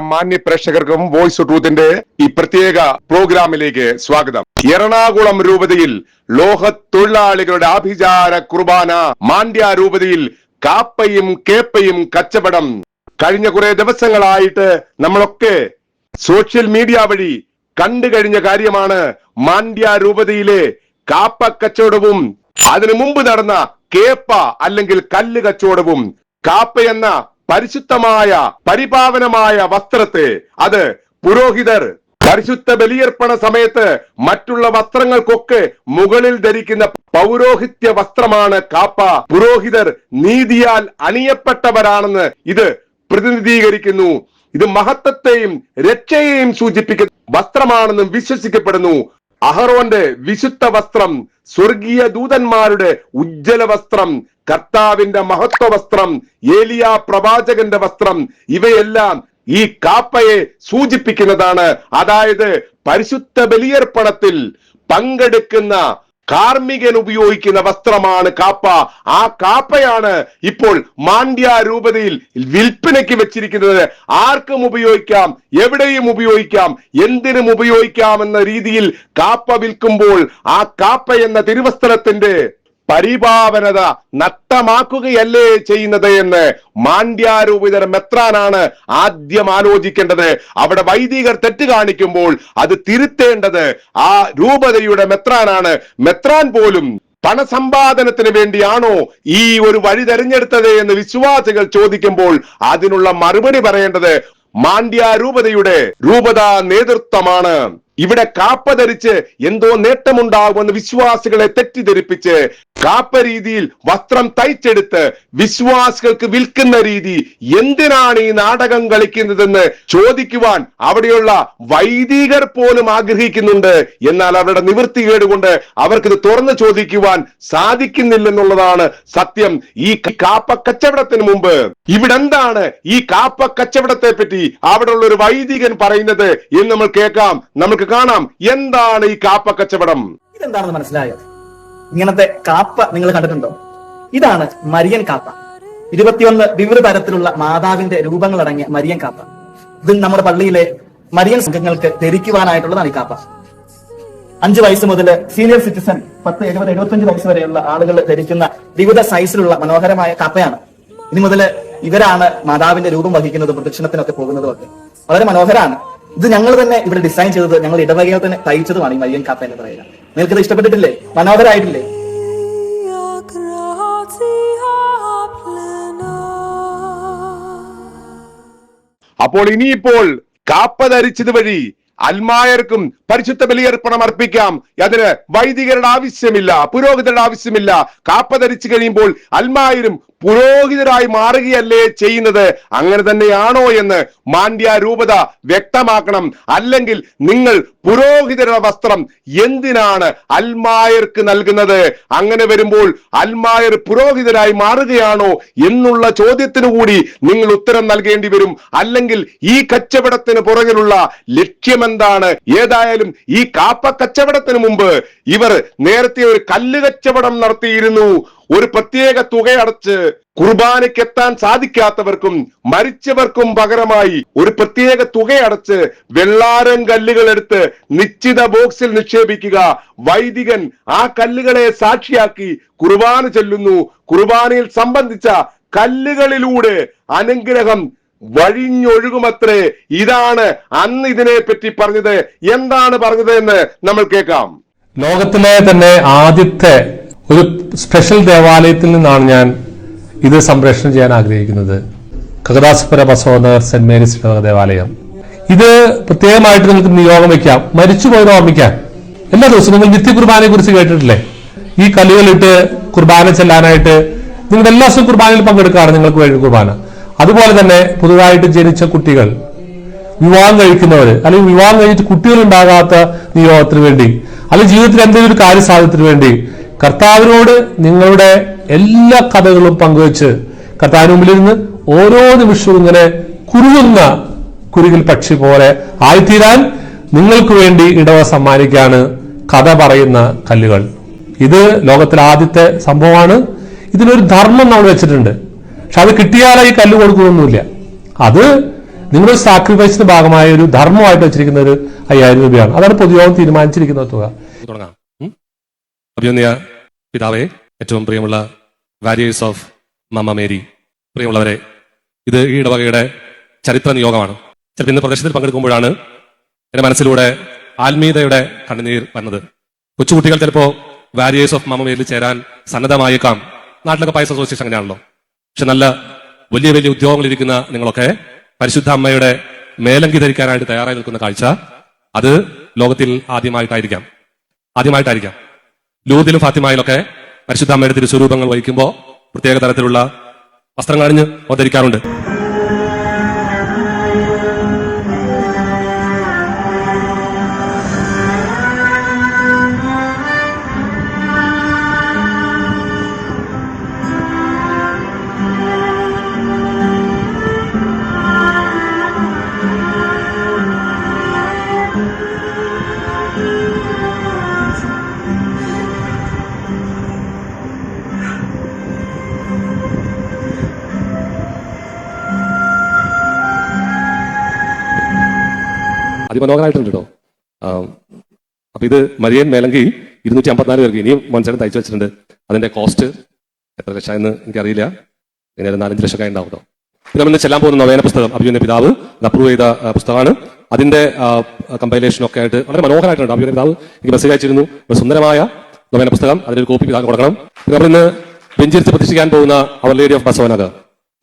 മാന്യ പ്രേക്ഷകർക്കും വോയിസ് ട്രൂത്തിന്റെ ഈ പ്രത്യേക പ്രോഗ്രാമിലേക്ക് സ്വാഗതം. എറണാകുളം രൂപതയിൽ ലോഹ തൊഴിലാളികളുടെ ആഭിചാര കുർബാന മാണ്ഡ്യ രൂപതയിൽ കാപ്പയും കേപ്പയും കച്ചവടം. കഴിഞ്ഞ കുറെ ദിവസങ്ങളായിട്ട് നമ്മളൊക്കെ സോഷ്യൽ മീഡിയ വഴി കണ്ടു കഴിഞ്ഞ കാര്യമാണ് മാണ്ഡ്യ രൂപതയിലെ കാപ്പ കച്ചവടവും അതിനു മുമ്പ് നടന്ന കേപ്പ അല്ലെങ്കിൽ കല്ല് കച്ചവടവും. കാപ്പ എന്ന പരിശുദ്ധമായ പരിപാവനമായ വസ്ത്രത്തെ അത് പുരോഹിതർ പരിശുദ്ധ ബലിയർപ്പണ സമയത്ത് മറ്റുള്ള വസ്ത്രങ്ങൾക്കൊക്കെ മുകളിൽ ധരിക്കുന്ന പൗരോഹിത്യ വസ്ത്രമാണ് കാപ്പ. പുരോഹിതർ നീതിയാൽ അണിയപ്പെട്ടവരാണെന്ന് ഇത് പ്രതിനിധീകരിക്കുന്നു. ഇത് മഹത്വത്തെയും രക്ഷയെയും സൂചിപ്പിക്കുന്ന വസ്ത്രമാണെന്നും വിശ്വസിക്കപ്പെടുന്നു. അഹറോന്റെ വിശുദ്ധ വസ്ത്രം സ്വർഗീയ ദൂതന്മാരുടെ ഉജ്ജ്വല വസ്ത്രം കർത്താവിന്റെ മഹത്വ വസ്ത്രം ഏലിയ പ്രവാചകന്റെ വസ്ത്രം ഇവയെല്ലാം ഈ കാപ്പയെ സൂചിപ്പിക്കുന്നതാണ്. അതായത് പരിശുദ്ധ ബലിയർപ്പണത്തിൽ പങ്കെടുക്കുന്ന കാർമികൻ ഉപയോഗിക്കുന്ന വസ്ത്രമാണ് കാപ്പ. ആ കാപ്പയാണ് ഇപ്പോൾ മാണ്ഡ്യ രൂപതയിൽ വിൽപ്പനയ്ക്ക് വെച്ചിരിക്കുന്നത്. ആർക്കും ഉപയോഗിക്കാം എവിടെയും ഉപയോഗിക്കാം എന്തിനും ഉപയോഗിക്കാം എന്ന രീതിയിൽ കാപ്പ വിൽക്കുമ്പോൾ ആ കാപ്പ എന്ന തിരുവസ്ത്രത്തിന്റെ പരിപാവനത നഷ്ടമാക്കുകയല്ലേ ചെയ്യുന്നത് എന്ന് മാണ്ഡ്യാരൂപിതർ മെത്രാനാണ് ആദ്യം ആലോചിക്കേണ്ടത്. അവിടെ വൈദികർ തെറ്റ് കാണിക്കുമ്പോൾ അത് തിരുത്തേണ്ടത് ആ രൂപതയുടെ മെത്രാനാണ്. മെത്രാൻ പോലും പണസമ്പാദനത്തിന് വേണ്ടിയാണോ ഈ ഒരു വഴി തെരഞ്ഞെടുത്തത് എന്ന് വിശ്വാസികൾ ചോദിക്കുമ്പോൾ അതിനുള്ള മറുപടി പറയേണ്ടത് മാണ്ഡ്യ രൂപതയുടെ രൂപത നേതൃത്വമാണ്. ഇവിടെ കാപ്പ ധരിച്ച് എന്തോ നേട്ടമുണ്ടാകുമെന്ന് വിശ്വാസികളെ തെറ്റിദ്ധരിപ്പിച്ച് കാപ്പ രീതിയിൽ വസ്ത്രം തയ്ച്ചെടുത്ത് വിശ്വാസികൾക്ക് വിൽക്കുന്ന രീതി എന്തിനാണ് ഈ നാടകം കളിക്കുന്നതെന്ന് ചോദിക്കുവാൻ അവിടെയുള്ള വൈദികർ പോലും ആഗ്രഹിക്കുന്നുണ്ട്. എന്നാൽ അവരുടെ നിവൃത്തി കേടുകൊണ്ട് അവർക്കിത് തുറന്നു ചോദിക്കുവാൻ സാധിക്കുന്നില്ലെന്നുള്ളതാണ് സത്യം. ഈ കാപ്പ കച്ചവടത്തിന് മുമ്പ് ഇവിടെ എന്താണ് ഈ കാപ്പ കച്ചവടത്തെ പറ്റി അവിടെയുള്ള ഒരു വൈദികൻ പറയുന്നത് എന്ന് നമ്മൾ കേൾക്കാം. നമുക്ക് കാണാം. എന്താണ് ഈ കാപ്പ കച്ചവടം? ഇതെന്താണെന്ന് മനസ്സിലായോ? ഇങ്ങനത്തെ കാപ്പ നിങ്ങൾ കണ്ടിട്ടുണ്ടോ? ഇതാണ് മരിയൻ കാപ്പ. ഇരുപത്തിയൊന്ന് വിവിധ തരത്തിലുള്ള മാതാവിന്റെ രൂപങ്ങൾ അടങ്ങിയ മരിയൻ കാപ്പ. ഇത് നമ്മുടെ പള്ളിയിലെ മരിയൻ സംഘങ്ങൾക്ക് ധരിക്കുവാനായിട്ടുള്ളതാണ് ഈ കാപ്പ. അഞ്ചു വയസ്സ് മുതൽ സീനിയർ സിറ്റിസൺ പത്ത് എഴുപത് എഴുപത്തഞ്ച് വയസ്സ് വരെയുള്ള ആളുകൾ ധരിക്കുന്ന വിവിധ സൈസിലുള്ള മനോഹരമായ കാപ്പയാണ്. ഇനി മുതൽ ഇവരാണ് മാതാവിന്റെ രൂപം വഹിക്കുന്നതും പ്രദക്ഷിണത്തിനൊക്കെ പോകുന്നതും ഒക്കെ വളരെ മനോഹരമാണ്. ഇത് ഞങ്ങൾ തന്നെ ഇവിടെ ഡിസൈൻ ചെയ്തത് ഞങ്ങൾ ഇടവകയിൽ തന്നെ തയ്ച്ചതുമാണ് ഈ മരിയൻ കാപ്പ എന്ന് പറയുക നിങ്ങൾക്ക് ഇത് ഇഷ്ടപ്പെട്ടിട്ടില്ലേ? മനോഹരമായിട്ടില്ലേ അപ്പോൾ ഇനിയിപ്പോൾ കാപ്പ ധരിച്ചത് വഴി അൽമായർക്കും പരിശുദ്ധ ബലിയർപ്പണം അർപ്പിക്കാം. അതിന് വൈദികരുടെ ആവശ്യമില്ല പുരോഹിതരുടെ ആവശ്യമില്ല. കാപ്പ ധരിച്ചു കഴിയുമ്പോൾ അൽമായരും പുരോഹിതരായി മാറുകയല്ലേ ചെയ്യുന്നത്? അങ്ങനെ തന്നെയാണോ എന്ന് മാണ്ഡ്യ രൂപത വ്യക്തമാക്കണം. അല്ലെങ്കിൽ നിങ്ങൾ പുരോഹിതരുടെ വസ്ത്രം എന്തിനാണ് അൽമായർക്ക് നൽകുന്നത്? അങ്ങനെ വരുമ്പോൾ അൽമായർ പുരോഹിതരായി മാറുകയാണോ എന്നുള്ള ചോദ്യത്തിനു കൂടി നിങ്ങൾ ഉത്തരം നൽകേണ്ടി വരും. അല്ലെങ്കിൽ ഈ കച്ചവടത്തിന് പുറകിലുള്ള ലക്ഷ്യമെന്താണ്? ഏതായാലും ഈ കാപ്പ കച്ചവടത്തിന് മുമ്പ് ഇവർ നേരത്തെ ഒരു കല്ല് കച്ചവടം നടത്തിയിരുന്നു. ഒരു പ്രത്യേക തുകയടച്ച് കുർബാനയ്ക്ക് എത്താൻ സാധിക്കാത്തവർക്കും മരിച്ചവർക്കും പകരമായി ഒരു പ്രത്യേക തുകയടച്ച് വെള്ളാരം കല്ലുകൾ എടുത്ത് നിശ്ചിത ബോക്സിൽ നിക്ഷേപിക്കുക. വൈദികൻ ആ കല്ലുകളെ സാക്ഷിയാക്കി കുർബാന ചെല്ലുന്നു. കുർബാനയിൽ സംബന്ധിച്ച കല്ലുകളിലൂടെ അനുഗ്രഹം വഴിഞ്ഞൊഴുകുമത്രേ. ഇതാണ് അന്ന് ഇതിനെ പറ്റി പറഞ്ഞത്. എന്താണ് പറഞ്ഞത് എന്ന് നമ്മൾ കേൾക്കാം. ലോകത്തിലെ തന്നെ ആദ്യത്തെ ഒരു സ്പെഷ്യൽ ദേവാലയത്തിൽ നിന്നാണ് ഞാൻ ഇത് സംപ്രേഷണം ചെയ്യാൻ ആഗ്രഹിക്കുന്നത്. കകദാസ്പുര ബസോദർ സെന്റ് മേരീസ് ദേവാലയം. ഇത് പ്രത്യേകമായിട്ട് നിങ്ങൾക്ക് നിയോഗം വയ്ക്കാം. മരിച്ചുപോയത് ഓർമ്മിക്കാൻ എല്ലാ ദിവസവും നിങ്ങൾ നിത്യ കുർബാനയെ കുറിച്ച് കേട്ടിട്ടില്ലേ? ഈ കല്ലുകളിട്ട് കുർബാന ചെല്ലാനായിട്ട് നിങ്ങൾ എല്ലാ ദിവസവും കുർബാനയിൽ പങ്കെടുക്കാറ് നിങ്ങൾക്ക് വേണ്ടി കുർബാന. അതുപോലെ തന്നെ പുതുതായിട്ട് ജനിച്ച കുട്ടികൾ വിവാഹം കഴിക്കുന്നവർ അല്ലെങ്കിൽ വിവാഹം കഴിഞ്ഞിട്ട് കുട്ടികൾ ഉണ്ടാകാത്ത നിയോഗത്തിന് വേണ്ടി അല്ലെങ്കിൽ ജീവിതത്തിൽ എന്തെങ്കിലും ഒരു കാര്യസാധ്യത്തിന് വേണ്ടി കർത്താവിനോട് നിങ്ങളുടെ എല്ലാ കഥകളും പങ്കുവെച്ച് കർത്താവിന് മുമ്പിലിരുന്ന് ഓരോ നിമിഷവും ഇങ്ങനെ കുരുങ്ങുന്ന കുരുകിൽ പക്ഷി പോലെ ആയിത്തീരാൻ നിങ്ങൾക്ക് വേണ്ടി ഇടവ സമ്മാനിക്കാണ് കഥ പറയുന്ന കല്ലുകൾ. ഇത് ലോകത്തിലെ ആദ്യത്തെ സംഭവമാണ്. ഇതിനൊരു ധർമ്മം നമ്മൾ വെച്ചിട്ടുണ്ട്. പക്ഷെ അത് കിട്ടിയാലേ ഈ കല്ല് കൊടുക്കുന്നൊന്നുമില്ല. അത് നിങ്ങളൊരു സാക്രിഫൈസിന്റെ ഭാഗമായ ഒരു ധർമ്മമായിട്ട് വെച്ചിരിക്കുന്ന ഒരു അയ്യായിരം രൂപയാണ്. അതാണ് പൊതുയോഗം തീരുമാനിച്ചിരിക്കുന്ന തുക. തുടങ്ങാം. പിതാവേ ഏറ്റവും പ്രിയമുള്ള വാരിയേഴ്സ് ഓഫ് മമ്മ മേരി പ്രിയമുള്ളവരെ ഇത് ഈ ഇടവകയുടെ ചരിത്ര നിയോഗമാണ്. ചിലപ്പോൾ ഇന്ന് പ്രദേശത്തിൽ പങ്കെടുക്കുമ്പോഴാണ് എന്റെ മനസ്സിലൂടെ ആത്മീയതയുടെ കണ്ണുനീർ വന്നത്. കൊച്ചുകുട്ടികൾ ചിലപ്പോൾ വാരിയേഴ്സ് ഓഫ് മമ്മ മേരിയിൽ ചേരാൻ സന്നദ്ധമായേക്കാം. നാട്ടിലൊക്കെ പൈസ അസോസിയേഷൻ അങ്ങനെയാണല്ലോ. പക്ഷെ നല്ല വലിയ വലിയ ഉദ്യോഗങ്ങളിരിക്കുന്ന നിങ്ങളൊക്കെ പരിശുദ്ധ അമ്മയുടെ മേലങ്കി ധരിക്കാനായിട്ട് തയ്യാറായി നിൽക്കുന്ന കാഴ്ച അത് ലോകത്തിൽ ആദ്യമായിട്ടായിരിക്കാം. ആദ്യമായിട്ടായിരിക്കാം. ലൂതിലും ഫാത്തിമയിലൊക്കെ പരിശുദ്ധ അമ്മയുടെ തിരുസ്വരൂപങ്ങൾ വഹിക്കുമ്പോൾ പ്രത്യേക തരത്തിലുള്ള വസ്ത്രങ്ങൾ അണിഞ്ഞ് അവതരിക്കാറുണ്ട്. അതിമനോഹരമായിട്ടുണ്ട് കേട്ടോ. ആ, അപ്പൊ ഇത് മരിയൻ മേലങ്കി ഇരുന്നൂറ്റി അമ്പത്തിനാല് പേർക്ക് ഇനിയും മനുഷ്യൻ തയ്ച്ചു വെച്ചിട്ടുണ്ട്. അതിന്റെ കോസ്റ്റ് എത്ര ലക്ഷം എന്ന് എനിക്കറിയില്ല. ഇങ്ങനെ നാലഞ്ച് ലക്ഷം ഉണ്ടാവും കേട്ടോ. പിന്നെ നമ്മൾ ചെല്ലാൻ പോകുന്ന നവേന പുസ്തകം അഭിജന്റെ പിതാവ് അപ്രൂവ് ചെയ്ത പുസ്തകമാണ്. അതിന്റെ കമ്പൈലേഷൻ ഒക്കെ ആയിട്ട് വളരെ മനോഹരമായിട്ടുണ്ട് അഭിജന്റെ പിതാവ് എനിക്ക് മെസ്സേജ് അയച്ചിരുന്നു. ഒരു സുന്ദരമായ നവേന പുസ്തകം. അതിന്റെ കോപ്പി പിതാവ് കൊടുക്കണം. പിന്നെ നമ്മൾ ഇന്ന് വെഞ്ചരിച്ച് പ്രതിഷ്ഠിക്കാൻ പോകുന്ന അവർ ലേഡി ഓഫ് ബസവനഗർ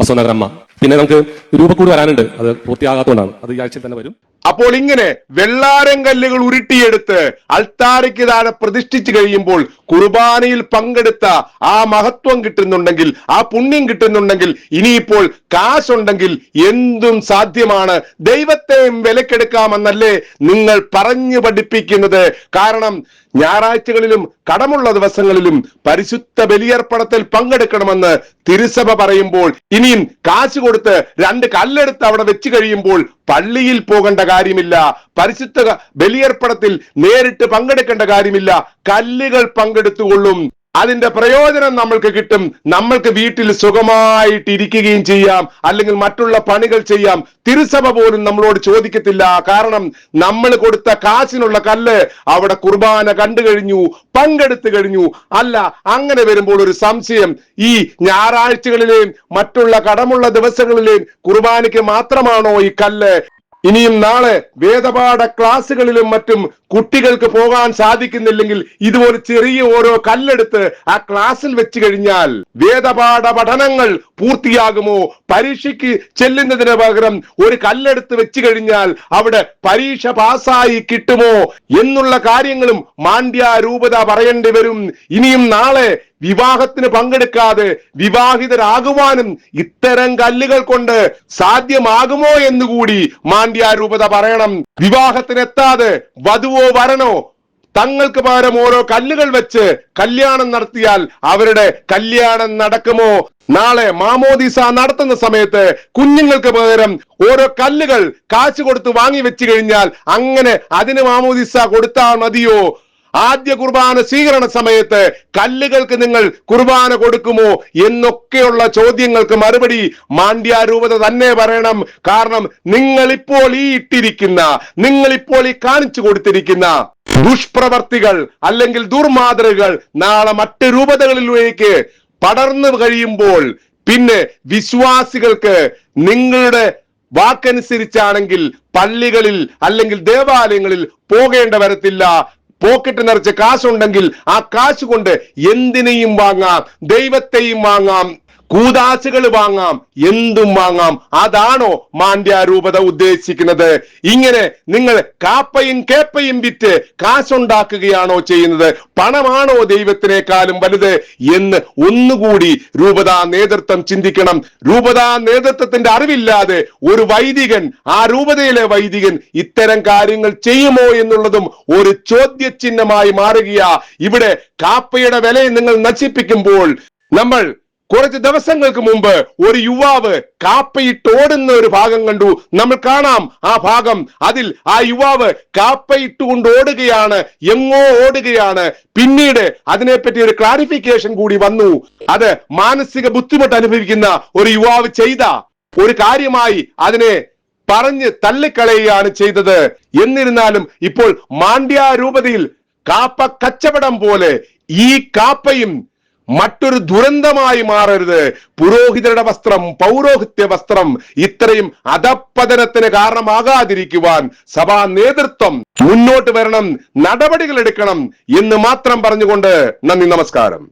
ബസവനഗർ അമ്മ. പിന്നെ നമുക്ക് രൂപക്കൂട് വരാനുണ്ട്. അത് പൂർത്തിയാകാത്തതുകൊണ്ടാണ്. അത് ഈ ആഴ്ചയിൽ തന്നെ വരും. അപ്പോൾ ഇങ്ങനെ വെള്ളാരം കല്ലുകൾ ഉരുട്ടിയെടുത്ത് അൾത്താരയ്ക്ക് താഴെ പ്രതിഷ്ഠിച്ചു കഴിയുമ്പോൾ കുർബാനയിൽ പങ്കെടുത്ത ആ മഹത്വം കിട്ടുന്നുണ്ടെങ്കിൽ ആ പുണ്യം കിട്ടുന്നുണ്ടെങ്കിൽ ഇനിയിപ്പോൾ കാശുണ്ടെങ്കിൽ എന്തും സാധ്യമാണ്. ദൈവത്തെയും വിലക്കെടുക്കാമെന്നല്ലേ നിങ്ങൾ പറഞ്ഞു പഠിപ്പിക്കുന്നത്. കാരണം ഞായറാഴ്ചകളിലും കടമുള്ള ദിവസങ്ങളിലും പരിശുദ്ധ ബലിയർപ്പണത്തിൽ പങ്കെടുക്കണമെന്ന് തിരുസഭ പറയുമ്പോൾ ഇനിയും കാശ് കൊടുത്ത് രണ്ട് കല്ലെടുത്ത് അവിടെ വെച്ച് കഴിയുമ്പോൾ പള്ളിയിൽ പോകേണ്ട കാര്യമില്ല. പരിശുദ്ധ ബലിയർപ്പണത്തിൽ നേരിട്ട് പങ്കെടുക്കേണ്ട കാര്യമില്ല. കല്ലുകൾ പങ്കെടുത്തുകൊള്ളും. അതിന്റെ പ്രയോജനം നമ്മൾക്ക് കിട്ടും. നമ്മൾക്ക് വീട്ടിൽ സുഖമായിട്ട് ഇരിക്കുകയും ചെയ്യാം. അല്ലെങ്കിൽ മറ്റുള്ള പണികൾ ചെയ്യാം. തിരുസഭ പോലും നമ്മളോട് ചോദിക്കത്തില്ല. കാരണം നമ്മൾ കൊടുത്ത കാശിനുള്ള കല്ല് അവിടെ കുർബാന കണ്ടു കഴിഞ്ഞു പങ്കെടുത്തു കഴിഞ്ഞു. അല്ല അങ്ങനെ വരുമ്പോൾ ഒരു സംശയം. ഈ ഞായറാഴ്ചകളിലെയും മറ്റുള്ള കടമുള്ള ദിവസങ്ങളിലെയും കുർബാനയ്ക്ക് മാത്രമാണോ ഈ കല്ല്? ഇനിയും നാളെ വേദപാഠ ക്ലാസ്സുകളിലും മറ്റും കുട്ടികൾക്ക് പോകാൻ സാധിക്കുന്നില്ലെങ്കിൽ ഇതുപോലെ ചെറിയ ഓരോ കല്ലെടുത്ത് ആ ക്ലാസ്സിൽ വെച്ച് കഴിഞ്ഞാൽ വേദപാഠ പഠനങ്ങൾ പൂർത്തിയാകുമോ? പരീക്ഷയ്ക്ക് ചെല്ലുന്നതിന് പകരം ഒരു കല്ലെടുത്ത് വെച്ച് കഴിഞ്ഞാൽ അവിടെ പരീക്ഷ പാസ്സായി കിട്ടുമോ? എന്നുള്ള കാര്യങ്ങളും മാണ്ഡ്യ രൂപത പറയേണ്ടി വരും. ഇനിയും നാളെ വിവാഹത്തിന് പങ്കെടുക്കാതെ വിവാഹിതരാകുവാനും ഇത്തരം കല്ലുകൾ കൊണ്ട് സാധ്യമാകുമോ എന്നുകൂടി മാണ്ഡ്യാരൂപത പറയണം. വിവാഹത്തിനെത്താതെ വധുവോ വരണോ? തങ്ങൾക്ക് പകരം ഓരോ കല്ലുകൾ വെച്ച് കല്യാണം നടത്തിയാൽ അവരുടെ കല്യാണം നടക്കുമോ? നാളെ മാമോദിസ നടത്തുന്ന സമയത്ത് കുഞ്ഞുങ്ങൾക്ക് പകരം ഓരോ കല്ലുകൾ കാശ് കൊടുത്ത് വാങ്ങി വെച്ച് കഴിഞ്ഞാൽ അങ്ങനെ അതിന് മാമോദിസ കൊടുത്താൽ മതിയോ? ആദ്യ കുർബാന സ്വീകരണ സമയത്ത് കല്ലുകൾക്ക് നിങ്ങൾ കുർബാന കൊടുക്കുമോ എന്നൊക്കെയുള്ള ചോദ്യങ്ങൾക്ക് മറുപടി മാണ്ഡ്യാരൂപത തന്നെ പറയണം. കാരണം നിങ്ങൾ ഇപ്പോൾ ഈ ഇട്ടിരിക്കുന്ന നിങ്ങൾ ഇപ്പോൾ ഈ കാണിച്ചു കൊടുത്തിരിക്കുന്ന ദുഷ്പ്രവർത്തികൾ അല്ലെങ്കിൽ ദുർമാതൃകൾ നാളെ മറ്റ് രൂപതകളിലേക്ക് പടർന്നു കഴിയുമ്പോൾ പിന്നെ വിശ്വാസികൾക്ക് നിങ്ങളുടെ വാക്കനുസരിച്ചാണെങ്കിൽ പള്ളികളിൽ അല്ലെങ്കിൽ ദേവാലയങ്ങളിൽ പോകേണ്ട വരത്തില്ല. പോക്കറ്റ് നിറച്ച് കാശുണ്ടെങ്കിൽ ആ കാശ് കൊണ്ട് എന്തിനേയും വാങ്ങാം. ദൈവത്തെയും വാങ്ങാം. കൂതാശകൾ വാങ്ങാം എന്തും വാങ്ങാം. അതാണോ മാണ്ഡ്യാരൂപത ഉദ്ദേശിക്കുന്നത്. ഇങ്ങനെ നിങ്ങൾ കാപ്പയും കേപ്പയും വിറ്റ് കാശുണ്ടാക്കുകയാണോ ചെയ്യുന്നത്? പണമാണോ ദൈവത്തിനേക്കാളും വലുത് എന്ന് ഒന്നുകൂടി രൂപതാ നേതൃത്വം ചിന്തിക്കണം. രൂപതാ നേതൃത്വത്തിന്റെ അറിവില്ലാതെ ഒരു വൈദികൻ ആ രൂപതയിലെ വൈദികൻ ഇത്തരം കാര്യങ്ങൾ ചെയ്യുമോ എന്നുള്ളതും ഒരു ചോദ്യചിഹ്നമായി മാറുകയാ. ഇവിടെ കാപ്പയുടെ വിലയെ നിങ്ങൾ നശിപ്പിക്കുമ്പോൾ നമ്മൾ കുറച്ച് ദിവസങ്ങൾക്ക് മുമ്പ് ഒരു യുവാവ് കാപ്പയിട്ട് ഓടുന്ന ഒരു ഭാഗം കണ്ടു. നമ്മൾ കാണാം ആ ഭാഗം. അതിൽ ആ യുവാവ് കാപ്പയിട്ടുകൊണ്ട് ഓടുകയാണ്. എങ്ങോ ഓടുകയാണ്. പിന്നീട് അതിനെപ്പറ്റി ഒരു ക്ലാരിഫിക്കേഷൻ കൂടി വന്നു. അത് മാനസിക ബുദ്ധിമുട്ട് അനുഭവിക്കുന്ന ഒരു യുവാവ് ചെയ്ത ഒരു കാര്യമായി അതിനെ പറഞ്ഞ് തള്ളിക്കളയുകയാണ് ചെയ്തത്. എന്നിരുന്നാലും ഇപ്പോൾ മാണ്ഡ്യ രൂപതയിൽ കാപ്പ കച്ചവടം പോലെ ഈ കാപ്പയും മറ്റൊരു ദുരന്തമായി മാറരുത്. പുരോഹിതരുടെ വസ്ത്രം പൗരോഹിത്യ വസ്ത്രം ഇത്രയും അധപ്പതനത്തിന് കാരണമാകാതിരിക്കുവാൻ സഭാ നേതൃത്വം മുന്നോട്ട് വരണം നടപടികൾ എടുക്കണം എന്ന് മാത്രം പറഞ്ഞുകൊണ്ട് നന്ദി നമസ്കാരം.